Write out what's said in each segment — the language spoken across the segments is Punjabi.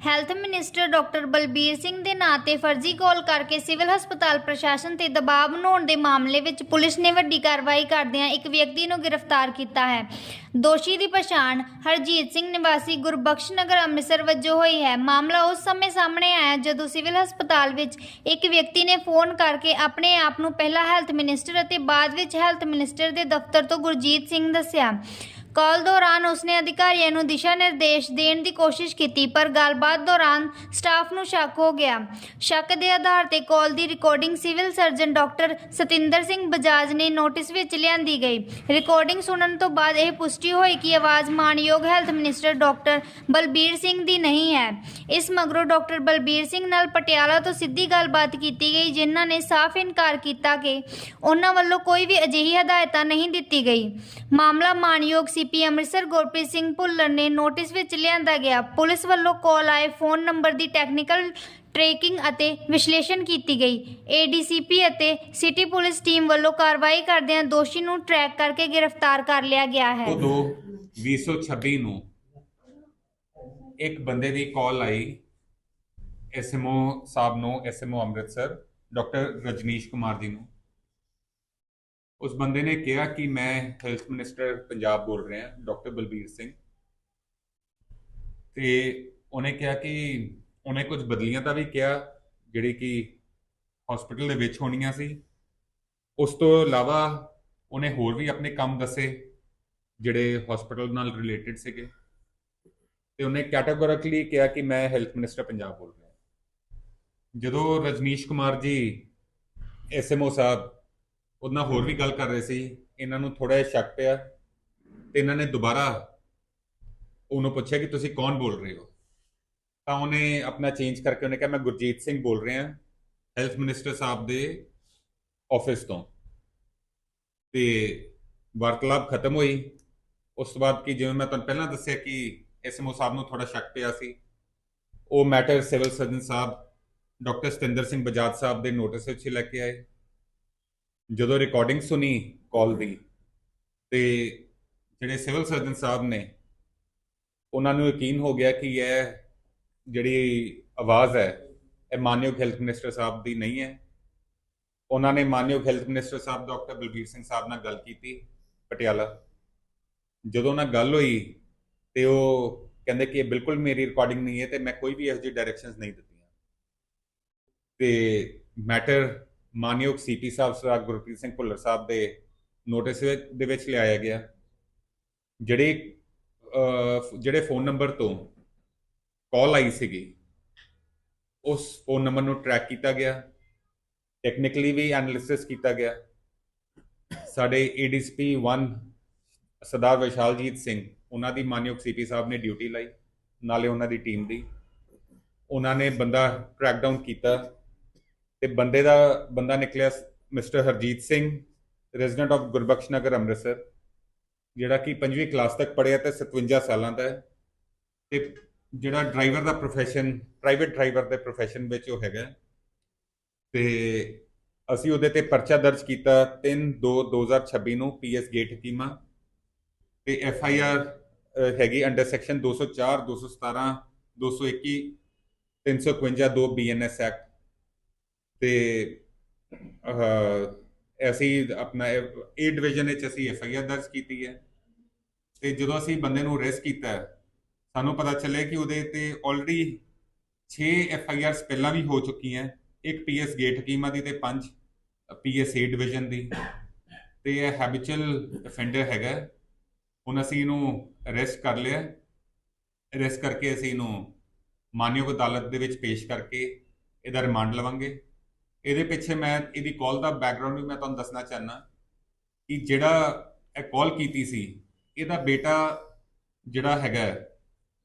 Health minister doctor Balbir Singh ਦੇ ਨਾਂ ਤੇ ਫਰਜ਼ੀ ਕਾਲ ਕਰਕੇ ਸਿਵਲ ਹਸਪਤਾਲ ਪ੍ਰਸ਼ਾਸਨ ਤੇ ਦਬਾਅ ਬਣਾਉਣ ਦੇ ਮਾਮਲੇ ਵਿੱਚ ਪੁਲਿਸ ਨੇ ਵੱਡੀ ਕਾਰਵਾਈ ਕਰਦਿਆਂ ਇੱਕ ਵਿਅਕਤੀ ਨੂੰ ਗ੍ਰਿਫਤਾਰ ਕੀਤਾ ਹੈ। ਦੋਸ਼ੀ ਦੀ ਪਛਾਣ ਹਰਜੀਤ ਸਿੰਘ ਨਿਵਾਸੀ ਗੁਰਬਖਸ਼ ਨਗਰ ਅੰਮ੍ਰਿਤਸਰ ਵਜੋਂ ਹੋਈ ਹੈ। ਮਾਮਲਾ ਉਸ ਸਮੇਂ ਸਾਹਮਣੇ ਆਇਆ ਜਦੋਂ ਸਿਵਲ ਹਸਪਤਾਲ ਵਿੱਚ ਇੱਕ ਵਿਅਕਤੀ ਨੇ ਫੋਨ ਕਰਕੇ ਆਪਣੇ ਆਪ ਨੂੰ ਪਹਿਲਾ ਹੈਲਥ ਮਿਨਿਸਟਰ ਅਤੇ ਬਾਅਦ ਵਿੱਚ ਹੈਲਥ ਮਿਨਿਸਟਰ ਦੇ ਦਫ਼ਤਰ ਤੋਂ ਗੁਰਜੀਤ ਸਿੰਘ ਦੱਸਿਆ। ਕਾਲ ਦੌਰਾਨ ਉਸਨੇ ਅਧਿਕਾਰੀਆਂ ਨੂੰ ਦਿਸ਼ਾ ਨਿਰਦੇਸ਼ ਦੇਣ ਦੀ ਕੋਸ਼ਿਸ਼ ਕੀਤੀ, ਪਰ ਗੱਲਬਾਤ ਦੌਰਾਨ ਸਟਾਫ ਨੂੰ ਸ਼ੱਕ ਹੋ ਗਿਆ। ਸ਼ੱਕ ਦੇ ਆਧਾਰ ਤੇ ਕਾਲ ਦੀ recording civil surgeon doctor Satinder Singh Bajaj ਨੇ ਨੋਟਿਸ ਵਿੱਚ ਲਿਆਂਦੀ ਗਈ। ਰਿਕਾਰਡਿੰਗ ਸੁਣਨ ਤੋਂ ਬਾਅਦ ਇਹ ਪੁਸ਼ਟੀ ਹੋਈ ਕਿ ਆਵਾਜ਼ ਮਾਨਯੋਗ health minister doctor Balbir Singh ਦੀ ਨਹੀਂ ਹੈ। ਇਸ ਮਗਰੋਂ ਡਾਕਟਰ ਬਲਬੀਰ ਸਿੰਘ ਨਾਲ ਪਟਿਆਲਾ ਤੋਂ ਸਿੱਧੀ ਗੱਲਬਾਤ ਕੀਤੀ ਗਈ, ਜਿਨ੍ਹਾਂ ਨੇ ਸਾਫ਼ ਇਨਕਾਰ ਕੀਤਾ ਕਿ ਉਹਨਾਂ ਵੱਲੋਂ ਕੋਈ ਵੀ ਅਜਿਹੀ ਹਦਾਇਤਾਂ ਨਹੀਂ ਦਿੱਤੀ ਗਈ। ਮਾਮਲਾ ਮਾਨਯੋਗ ਸੀਪੀ ਅੰਮ੍ਰਿਤਸਰ ਗੁਰਪ੍ਰੀਤ ਸਿੰਘ ਭੁੱਲਰ ਨੇ ਨੋਟਿਸ ਵਿੱਚ ਲਿਆਂਦਾ ਗਿਆ। ਪੁਲਿਸ ਵੱਲੋਂ ਕਾਲ ਆਏ ਫੋਨ ਨੰਬਰ ਦੀ ਟੈਕਨੀਕਲ ਟ੍ਰੈਕਿੰਗ ਅਤੇ ਵਿਸ਼ਲੇਸ਼ਣ ਕੀਤੀ ਗਈ। ਏਡੀਸੀਪੀ ਅਤੇ ਸਿਟੀ ਪੁਲਿਸ ਟੀਮ ਵੱਲੋਂ ਕਾਰਵਾਈ ਕਰਦਿਆਂ ਦੋਸ਼ੀ ਨੂੰ ਟਰੈਕ ਕਰਕੇ ਗ੍ਰਿਫਤਾਰ ਕਰ ਲਿਆ ਗਿਆ ਹੈ। ਉਹ 2026 ਨੂੰ ਇੱਕ ਬੰਦੇ ਦੀ ਕਾਲ ਆਈ। ਐਸਐਮਓ ਸਾਹਿਬ ਨੂੰ ਐਸਐਮਓ ਅੰਮ੍ਰਿਤਸਰ, ਡਾਕਟਰ ਰਜਨੀਸ਼ ਕੁਮਾਰ ਜੀ ਨੂੰ। ਉਸ ਬੰਦੇ ਨੇ ਕਿਹਾ ਕਿ ਮੈਂ ਹੈਲਥ ਮਿਨਿਸਟਰ ਪੰਜਾਬ ਬੋਲ ਰਿਹਾ ਡਾਕਟਰ ਬਲਬੀਰ ਸਿੰਘ। ਤੇ ਉਹਨੇ ਕਿਹਾ ਕਿ ਉਹਨੇ ਕੁਝ ਬਦਲੀਆਂ ਦਾ ਵੀ ਕਿਹਾ, ਜਿਹੜੀ ਕਿ ਹਸਪੀਟਲ ਦੇ ਵਿੱਚ ਹੋਣੀਆਂ ਸੀ। ਉਸ ਤੋਂ ਇਲਾਵਾ ਉਹਨੇ ਹੋਰ ਵੀ ਆਪਣੇ ਕੰਮ ਦੱਸੇ, ਜਿਹੜੇ ਹਸਪੀਟਲ ਨਾਲ ਰਿਲੇਟਡ ਸੀਗੇ। ਤੇ ਉਹਨੇ ਕੈਟਾਗੋਰਿਕਲੀ ਕਿਹਾ ਕਿ ਮੈਂ ਹੈਲਥ ਮਿਨਿਸਟਰ ਪੰਜਾਬ ਬੋਲ ਰਿਹਾ। ਜਦੋਂ ਰਜਨੀਸ਼ ਕੁਮਾਰ ਜੀ ਐਸਐਮਓ ਸਾਹਿਬ ਉਹਦੇ ਨਾਲ ਹੋਰ ਵੀ ਗੱਲ ਕਰ ਰਹੇ ਸੀ। ਇਹਨਾਂ ਨੂੰ ਥੋੜਾ ਜਿਹਾ ਸ਼ੱਕ ਪਿਆ ਤੇ ਇਹਨਾਂ ਨੇ ਦੁਬਾਰਾ ਉਹਨੂੰ ਪੁੱਛਿਆ ਕਿ ਤੁਸੀਂ ਕੌਣ ਬੋਲ ਰਹੇ ਹੋ? ਤਾਂ ਉਹਨੇ ਆਪਣਾ ਚੇਂਜ ਕਰਕੇ ਉਹਨੇ ਕਿਹਾ, ਮੈਂ ਗੁਰਜੀਤ ਸਿੰਘ ਬੋਲ ਰਿਹਾ ਹੈਲਥ ਮਿਨਿਸਟਰ ਸਾਹਿਬ ਦੇ ਆਫਿਸ ਤੋਂ। ਤੇ ਵਾਰਤਾਲਾਪ ਖਤਮ ਹੋਈ। ਉਸ ਤੋਂ ਬਾਅਦ ਕਿ ਜਿਵੇਂ ਮੈਂ ਤੁਹਾਨੂੰ ਪਹਿਲਾਂ ਦੱਸਿਆ ਕਿ ਐਸਐਮਓ ਸਾਹਿਬ ਨੂੰ ਥੋੜਾ ਸ਼ੱਕ ਪਿਆ ਸੀ। ਉਹ ਮੈਟਰ ਸਿਵਲ ਸਰਜਨ ਸਾਹਿਬ ਡਾਕਟਰ ਸਤਿੰਦਰ ਸਿੰਘ ਬਜਾਜ ਸਾਹਿਬ ਦੇ ਨੋਟਿਸ ਵਿੱਚ ਲੈ ਕੇ ਆਏ। ਜਦੋਂ ਰਿਕਾਰਡਿੰਗ ਸੁਣੀ ਕਾਲ ਦੀ, ਤੇ ਜਿਹੜੇ ਸਿਵਲ ਸਰਜਨ ਸਾਹਿਬ ਨੇ, ਉਹਨਾਂ ਨੂੰ ਯਕੀਨ ਹੋ ਗਿਆ ਕਿ ਇਹ ਜਿਹੜੀ ਆਵਾਜ਼ ਹੈ, ਇਹ ਮਾਨਯੋਗ ਹੈਲਥ ਮਿਨਿਸਟਰ ਸਾਹਿਬ ਦੀ ਨਹੀਂ ਹੈ। ਉਹਨਾਂ ਨੇ ਮਾਨਯੋਗ ਹੈਲਥ ਮਿਨਿਸਟਰ ਸਾਹਿਬ ਡਾਕਟਰ ਬਲਬੀਰ ਸਿੰਘ ਸਾਹਿਬ ਨਾਲ ਗੱਲ ਕੀਤੀ ਪਟਿਆਲਾ। ਜਦੋਂ ਨਾਲ ਗੱਲ ਹੋਈ, ਤੇ ਉਹ ਕਹਿੰਦੇ ਕਿ ਇਹ ਬਿਲਕੁਲ ਮੇਰੀ ਰਿਕਾਰਡਿੰਗ ਨਹੀਂ ਹੈ ਤੇ ਮੈਂ ਕੋਈ ਵੀ ਇਹੋ ਜਿਹੀ ਡਾਇਰੈਕਸ਼ਨਸ ਨਹੀਂ ਦਿੱਤੀਆਂ। ਤੇ ਮੈਟਰ ਮਾਨਯੋਗ ਸੀਪੀ ਸਾਹਿਬ, ਸਰਦਾਰ ਗੁਰਪ੍ਰੀਤ ਸਿੰਘ ਭੁੱਲਰ ਸਾਹਿਬ ਦੇ ਨੋਟਿਸ ਦੇ ਵਿੱਚ ਲਿਆਇਆ ਗਿਆ। ਜਿਹੜੇ ਜਿਹੜੇ ਫੋਨ ਨੰਬਰ ਤੋਂ ਕਾਲ ਆਈ ਸੀਗੀ, ਉਸ ਫੋਨ ਨੰਬਰ ਨੂੰ ਟਰੈਕ ਕੀਤਾ ਗਿਆ। ਟੈਕਨੀਕਲੀ ਵੀ ਐਨਾਲਿਸਿਸ ਕੀਤਾ ਗਿਆ। ਸਾਡੇ ਏਡੀਸੀਪੀ 1 ਸਰਦਾਰ ਵਿਸ਼ਾਲਜੀਤ ਸਿੰਘ, ਉਹਨਾਂ ਦੀ ਮਾਨਯੋਗ ਸੀਪੀ ਸਾਹਿਬ ਨੇ ਡਿਊਟੀ ਲਾਈ, ਨਾਲੇ ਉਹਨਾਂ ਦੀ ਟੀਮ ਦੀ। ਉਹਨਾਂ ਨੇ ਬੰਦਾ ਟਰੈਕ ਡਾਊਨ ਕੀਤਾ। ਤੇ ਬੰਦੇ ਦਾ, ਬੰਦਾ ਨਿਕਲਿਆ mister Harjit Singh resident of Gurbakhsh Nagar Amritsar, ਜਿਹੜਾ ਕਿ 5ਵੀਂ ਕਲਾਸ ਤੱਕ ਪੜ੍ਹਿਆ ਤੇ 57 ਸਾਲਾਂ ਦਾ ਹੈ। ਤੇ ਜਿਹੜਾ ਡਰਾਈਵਰ ਦਾ profession ਪ੍ਰਾਈਵੇਟ ਡਰਾਈਵਰ ਦੇ profession ਵਿੱਚ ਉਹ ਹੈਗਾ ਤੇ ਅਸੀਂ ਉਹਦੇ ਤੇ ਪਰਚਾ ਦਰਜ ਕੀਤਾ 3 2 2026 ਨੂੰ ਪੀਐਸ ਗੇਟ ਹਕੀਮਾ ਤੇ ਐਫ ਆਈ ਆਰ ਹੈਗੀ ਅੰਡਰ ਸੈਕਸ਼ਨ 204 217 221 352 2 ਬੀਐਨਐਸ ਐਕਟ ਤੇ ਅਸੀਂ ਆਪਣਾ ਏ ਡਿਵੀਜ਼ਨ ਵਿੱਚ ਅਸੀਂ ਐਫ ਆਈ ਆਰ ਦਰਜ ਕੀਤੀ ਹੈ। ਤੇ ਜਦੋਂ ਅਸੀਂ ਬੰਦੇ ਨੂੰ ਅਰੈਸਟ ਕੀਤਾ, ਸਾਨੂੰ ਪਤਾ ਚੱਲਿਆ ਕਿ ਉਹਦੇ ਤੇ ਆਲਰੇਡੀ 6 ਐਫ ਆਈ ਆਰਸ ਪਹਿਲਾਂ ਵੀ ਹੋ ਚੁੱਕੀਆਂ। ਇੱਕ ਪੀਐਸ ਗੇਟ ਹਕੀਮਾ ਦੀ ਤੇ 5 ਪੀਐਸ ਏ ਡਿਵੀਜ਼ਨ ਦੀ। ਤੇ ਇਹ ਹੈਬਿਚੁਅਲ ਅਫੈਂਡਰ ਹੈਗਾ। ਹੁਣ ਅਸੀਂ ਇਹਨੂੰ ਅਰੈਸਟ ਕਰ ਲਿਆ। ਅਰੈਸਟ ਕਰਕੇ ਅਸੀਂ ਇਹਨੂੰ ਮਾਨਯੋਗ ਅਦਾਲਤ ਦੇ ਵਿੱਚ ਪੇਸ਼ ਕਰਕੇ ਇਹਦਾ ਰਿਮਾਂਡ ਲਵਾਂਗੇ। ਇਹਦੇ ਪਿੱਛੇ ਮੈਂ ਇਹਦੀ ਕਾਲ ਦਾ ਬੈਕਗ੍ਰਾਉਂਡ ਵੀ ਮੈਂ ਤੁਹਾਨੂੰ ਦੱਸਣਾ ਚਾਹਨਾ ਕਿ ਜਿਹੜਾ ਇਹ ਕਾਲ ਕੀਤੀ ਸੀ, ਇਹਦਾ ਬੇਟਾ ਜਿਹੜਾ ਹੈਗਾ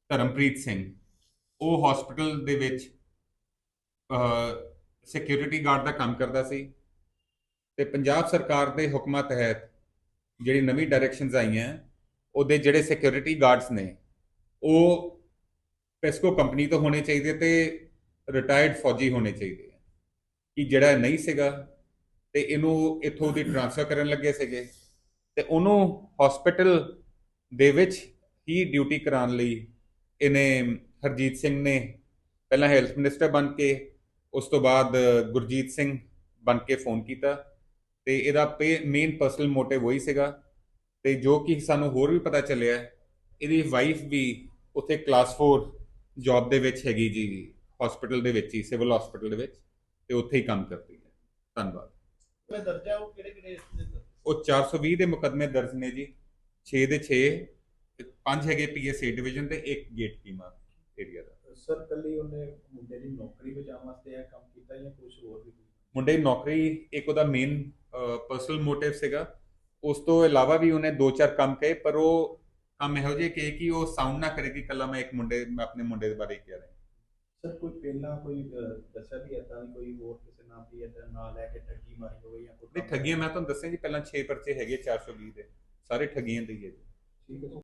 ਧਰਮਪ੍ਰੀਤ ਸਿੰਘ, ਉਹ ਹਸਪੀਟਲ ਦੇ ਵਿੱਚ ਸਿਕਿਉਰਿਟੀ ਗਾਰਡ ਦਾ ਕੰਮ ਕਰਦਾ ਸੀ ਤੇ ਪੰਜਾਬ ਸਰਕਾਰ ਦੇ ਹੁਕਮਾਂ ਤਹਿਤ ਜਿਹੜੀ ਨਵੀਂ ਡਾਇਰੈਕਸ਼ਨਸ ਆਈਆਂ, ਉਹਦੇ ਜਿਹੜੇ ਸਿਕਿਉਰਿਟੀ ਗਾਰਡਸ ਨੇ, ਉਹ ਪੈਸਕੋ ਕੰਪਨੀ ਤੋਂ ਹੋਣੇ ਚਾਹੀਦੇ ਤੇ ਰਿਟਾਇਰਡ ਫੌਜੀ ਹੋਣੇ ਚਾਹੀਦੇ ਕਿ ਜਿਹੜਾ ਨਹੀਂ ਸੀਗਾ ਤੇ ਇਹਨੂੰ ਇੱਥੋਂ ਦੀ ਟ੍ਰਾਂਸਫਰ ਕਰਨ ਲੱਗੇ ਸੀਗੇ ਤੇ ਉਹਨੂੰ ਹਸਪੀਟਲ ਦੇ ਵਿੱਚ ਹੀ ਡਿਊਟੀ ਕਰਾਉਣ ਲਈ ਇਹਨੇ ਹਰਜੀਤ ਸਿੰਘ ਨੇ ਪਹਿਲਾਂ ਹੈਲਥ ਮਿਨਿਸਟਰ ਬਣ ਕੇ ਉਸ ਤੋਂ ਬਾਅਦ ਗੁਰਜੀਤ ਸਿੰਘ ਬਣ ਕੇ ਫੋਨ ਕੀਤਾ ਤੇ ਇਹਦਾ ਮੇਨ ਪਰਸਨਲ ਮੋਟਿਵ ਉਹੀ ਸੀਗਾ ਤੇ ਜੋ ਕਿ ਸਾਨੂੰ ਹੋਰ ਵੀ ਪਤਾ ਚੱਲਿਆ, ਇਹਦੀ ਵਾਈਫ ਵੀ ਉੱਥੇ ਕਲਾਸ 4 ਜੌਬ ਦੇ ਵਿੱਚ ਹੈਗੀ ਜੀ ਹਸਪੀਟਲ ਦੇ ਵਿੱਚ ਹੀ ਸਿਵਲ ਹਸਪੀਟਲ ਦੇ ਵਿੱਚ। ਤੇ ਉੱਥੇ ਹੀ ਕੰਮ ਕਰਦੀ ਹੈ। ਧੰਨਵਾਦ। ਮੈਂ ਦਰਜਾ ਉਹ ਕਿਹੜੇ ਕਿਹੜੇ ਇਸ ਦੇ ਉਹ 420 ਦੇ ਮੁਕੱਦਮੇ ਦਰਜ ਨੇ ਜੀ। 6 ਦੇ 6 ਪੰਜ ਹੈਗੇ ਪੀਐਸਏ ਡਿਵੀਜ਼ਨ ਤੇ ਇੱਕ ਗੇਟ ਕੀਮਾ ਏਰੀਆ ਦਾ। ਸਰ ਕੱਲੀ ਉਹਨੇ ਮੁੰਡੇ ਦੀ ਨੌਕਰੀ ਬਚਾਉਣ ਵਾਸਤੇ ਇਹ ਕੰਮ ਕੀਤਾ ਜਾਂ ਕੁਝ ਹੋਰ ਵੀ? ਮੁੰਡੇ ਦੀ ਨੌਕਰੀ ਇੱਕ ਉਹਦਾ ਮੇਨ ਪਰਸਨਲ ਮੋਟਿਵ ਸੀਗਾ। ਉਸ ਤੋਂ ਇਲਾਵਾ ਵੀ ਉਹਨੇ ਦੋ ਚਾਰ ਕੰਮ ਕਹੇ ਪਰ ਉਹ ਕੰਮ ਇਹੋ ਜਿਹੇ ਕਹੇ ਕਿ ਉਹ ਸਾਊਂਡ ਨਾ ਕਰੇ ਕਿ ਕੱਲਾ ਮੈਂ ਇੱਕ ਮੁੰਡੇ ਮੈਂ ਆਪਣੇ ਮੁੰਡੇ ਦੇ ਬਾਰੇ ਕਹਿ ਰਿਹਾ। ਸਰ ਕੋਈ ਪਹਿਲਾਂ ਕੋਈ ਅਹ, ਦੱਸਿਆ ਵੀ ਏਦਾਂ ਦੀ ਕੋਈ ਹੋਰ ਕਿਸੇ ਨਾਮ ਦੀ ਏਦਾਂ ਨਾਂ ਲੈ ਕੇ ਠੱਗੀ ਮਾਰੀ ਹੋਵੇ ਜਾਂ ਕੋਈ ਨਹੀਂ ਠੱਗੀਆਂ ਮੈਂ ਤੁਹਾਨੂੰ ਦੱਸਿਆ ਜੀ ਪਹਿਲਾਂ 6 ਪਰਚੇ ਹੈਗੇ 420 ਦੇ। ਸਾਰੇ ਠੱਗੀਆਂ ਦੇ ਹੀ ਹੈ ਜੀ ਠੀਕ ਹੈ